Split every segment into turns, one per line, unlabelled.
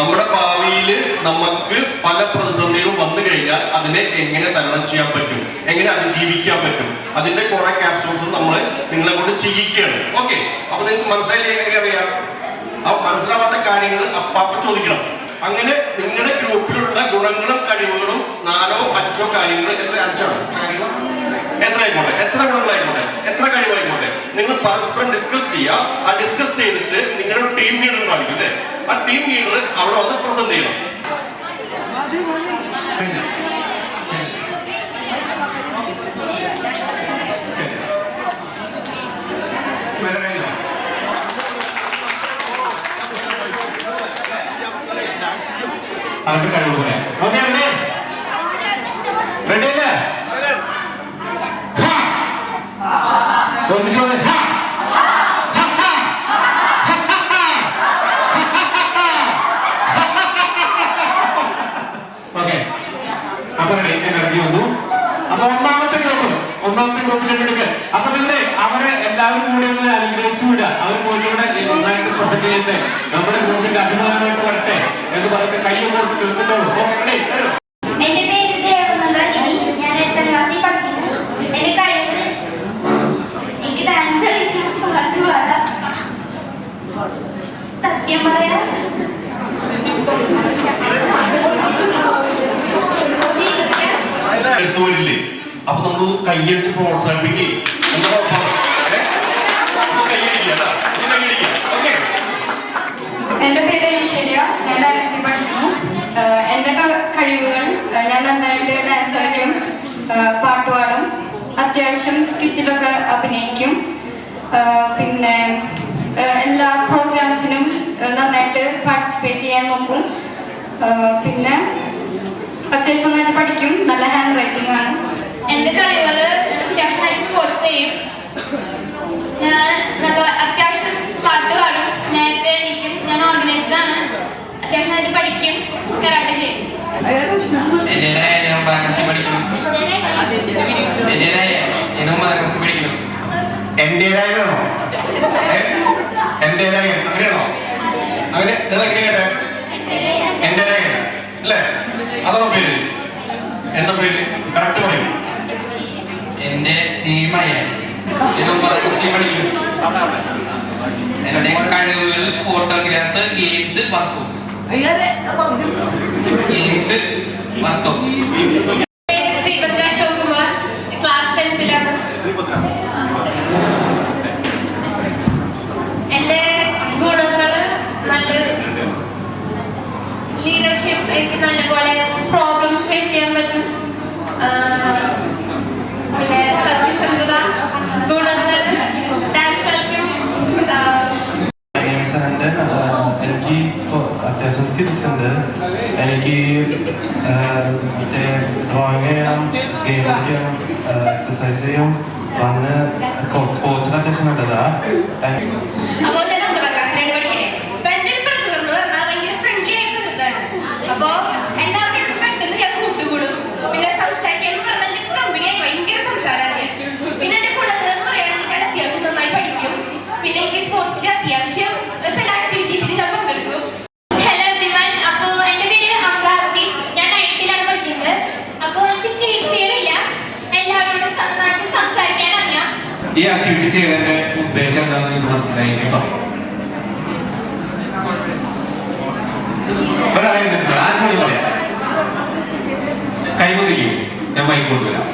നമ്മുടെ ഭാവിയിൽ നമുക്ക് പല പ്രതിസന്ധികളും വന്നു കഴിഞ്ഞാൽ അതിനെ എങ്ങനെ തരണം ചെയ്യാൻ പറ്റും? എങ്ങനെ അതിജീവിക്കാൻ പറ്റും? അതിന്റെ കുറെ ക്യാപ്സൂൾസ് നമ്മൾ നിങ്ങളെ കൊണ്ട് ചെയ്യിക്കുകയാണ്. ഓക്കെ അപ്പൊ നിങ്ങൾക്ക് മനസ്സിലായില്ലേ എങ്ങനെ അറിയാം ആ മനസ്സിലാവാത്ത കാര്യങ്ങൾ അപ്പാപ്പ ചോദിക്കണം. അങ്ങനെ നിങ്ങളുടെ ഗ്രൂപ്പിലുള്ള ഗുണങ്ങളും കഴിവുകളും നാലോ അഞ്ചോ കാര്യങ്ങൾ എത്ര അഞ്ചാണ്? എത്ര ആയിക്കോട്ടെ? എത്ര ഗുണങ്ങളായിക്കോട്ടെ? എത്ര കഴിവായിക്കോട്ടെ? നിങ്ങൾ പരസ്പരം ഡിസ്കസ് ചെയ്യുക ആ ഡിസ്കസ് ചെയ്തിട്ട് നിങ്ങളുടെ ടീം ലീഡർ ഉണ്ടായിരിക്കും അല്ലേ? ആ ടീം ലീഡർ അവിടെ വന്ന് പ്രസന്റ് ചെയ്യണം.
ഓക്കെ റെഡി അപ്പൊ റെഡി എനർജി വന്നു. അപ്പൊ ഒന്നാമത്തെ ഗ്രൂപ്പ് ഒന്നാമത്തെ ഗ്രൂപ്പിലേക്ക് അപ്പൊ നിന്റെ അവരെ എല്ലാവരും കൂടി ഒന്ന് അനുഗ്രഹിച്ചു വിടുക. അവർ പോയിട്ടൂടെ നന്നായിട്ട് പ്രസന്റ് ചെയ്യട്ടെ. നമ്മുടെ ഗ്രൂപ്പിന്റെ അഭിമാനമായിട്ട് വരട്ടെ എന്ന് പറഞ്ഞിട്ട് കൈ കൊടുത്ത്
ഗിരീഷ് ഞാൻ പഠിക്കുന്നു. സത്യം പറയാം.
വരില്ലേ അപ്പൊ നമ്മൾ കൈയടിച്ച് പ്രോത്സാഹിപ്പിക്കേ.
എന്റെ പേര് ഐശ്വര്യ ഞാൻ ഡയറക്റ്റ് പഠിക്കുന്നു. എന്റെ കഴിവുകൾ ഞാൻ നന്നായിട്ട് ഡാൻസ് കളിക്കും പാട്ടുപാടും പാട്ട് പാടും അത്യാവശ്യം സ്കിറ്റിലൊക്കെ അഭിനയിക്കും. പിന്നെ എല്ലാ പ്രോഗ്രാംസിനും നന്നായിട്ട് പാർട്ടിസിപ്പേറ്റ് ചെയ്യാൻ നോക്കും. പിന്നെ അത്യാവശ്യം നന്നായിട്ട് പഠിക്കും. നല്ല ഹാൻഡ് റൈറ്റിംഗ് ആണ്
എന്റെ കളികൾ അത്യാവശ്യം നല്ല സ്പോർട്സ് ചെയ്യും. ഞാൻ നല്ല അത്യാവശ്യം പാട്ട് പാടും. നേരത്തെ എനിക്കും ഞാൻ ഓർഗനൈസ്ഡ് ആണ്. അത്യാവശ്യം നന്നായിട്ട് പഠിക്കും. കരാട്ടെ ചെയ്യും.
എന്റേതായ
വേണോ? എന്റേതായ അങ്ങനെയാണോ? അങ്ങനെ നിങ്ങൾ എങ്ങനെ കേട്ടെ? എന്റേതായ അല്ലേ? അതാണോ പേര്? എന്താ പേര്? കറക്റ്റ് പറയും.
എന്റെ കഴിവുകൾ photograph games workout. Games workout
പേര് ശ്രീഭദ്ര അശോകുമാർ ക്ലാസ് ടെൻത്തിലാണ് എന്റെ ഗുണങ്ങൾ നല്ല ലീഡർഷിപ്പ് എനിക്ക് പ്രോബ്ലംസ് ഫേസ് ചെയ്യാൻ പറ്റും പിന്നെ സത്യസന്ധത
അത്യാവശ്യം സ്കിൽസ് ഉണ്ട് എനിക്ക് മറ്റേ ഡ്രോയിങ് ചെയ്യാം ഗെയിം ചെയ്യാം എക്സസൈസ് ചെയ്യും വന്ന് സ്പോർട്സിൽ അത്യാവശ്യം നല്ലതാ
അപ്പോൾ ഞാൻ ഒമ്പതാം ക്ലാസ്സിലാണ് പഠിക്കുന്നത് അപ്പൊ എന്റെ ഒരു പ്രകൃതം എന്ന് പറഞ്ഞാൽ ഭയങ്കര ഫ്രണ്ട്ലി ആയിട്ട് ഇതാണ് അപ്പൊ എല്ലാവരും പെട്ടെന്ന് ഞാൻ കൂട്ടുകൂടും പിന്നെ സംസാരിക്കാൻ പറഞ്ഞാൽ കമ്പനിയായി ഭയങ്കര സംസാരമാണ് ഞാൻ പിന്നെ എന്റെ ഗുണങ്ങൾ എന്ന് പറയുകയാണെങ്കിൽ ഞാൻ അത്യാവശ്യം നന്നായി പഠിക്കും പിന്നെ എനിക്ക് സ്പോർട്സിൽ അത്യാവശ്യം ചില ആക്ടിവിറ്റീസിൽ ഞാൻ പങ്കെടുക്കും ഹലോ എവ്രിവൺ അപ്പോൾ എന്റെ പേര് അംഗാസി ഞാൻ നയൻത്തിലാണ് പഠിക്കുന്നത് അപ്പോൾ എനിക്ക് സ്റ്റേജ് ഫിയർ ഇല്ല എല്ലാവരോടും നന്നായിട്ട് സംസാരിക്കാൻ അറിയാം
ഈ ആക്ടിവിറ്റി ചെയ്തതിന്റെ ഉദ്ദേശം എന്താണെന്ന് നിങ്ങൾക്ക് മനസ്സിലായി കൈമുതിരിക്കും ഞാൻ ബൈക്ക് കൊണ്ടുവരാം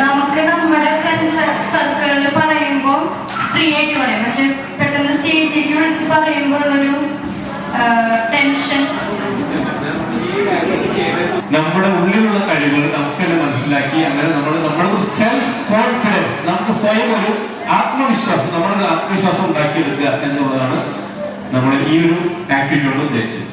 നമുക്ക് നമ്മുടെ ഫ്രണ്ട്സ് സർക്കിളിൽ പറയുമ്പോൾ ഫ്രീ ആയിട്ട് പറയാം. പക്ഷെ പെട്ടെന്ന് സ്റ്റേജിലേക്ക് വിളിച്ച് പറയുമ്പോൾ ഉള്ളൊരു ടെൻഷൻ
നമ്മുടെ ഉള്ളിലുള്ള കഴിവുകൾ നമുക്കെല്ലാം മനസ്സിലാക്കി അങ്ങനെ നമ്മൾ നമ്മുടെ സെൽഫ് കോൺഫിഡൻസ് നമുക്ക് സ്വയം ഒരു ആത്മവിശ്വാസം നമ്മുടെ ഒരു ആത്മവിശ്വാസം ഉണ്ടാക്കിയെടുക്കുക എന്നുള്ളതാണ് നമ്മൾ ഈ ഒരു ആക്ടിവിറ്റിയോട് ഉദ്ദേശിച്ചത്.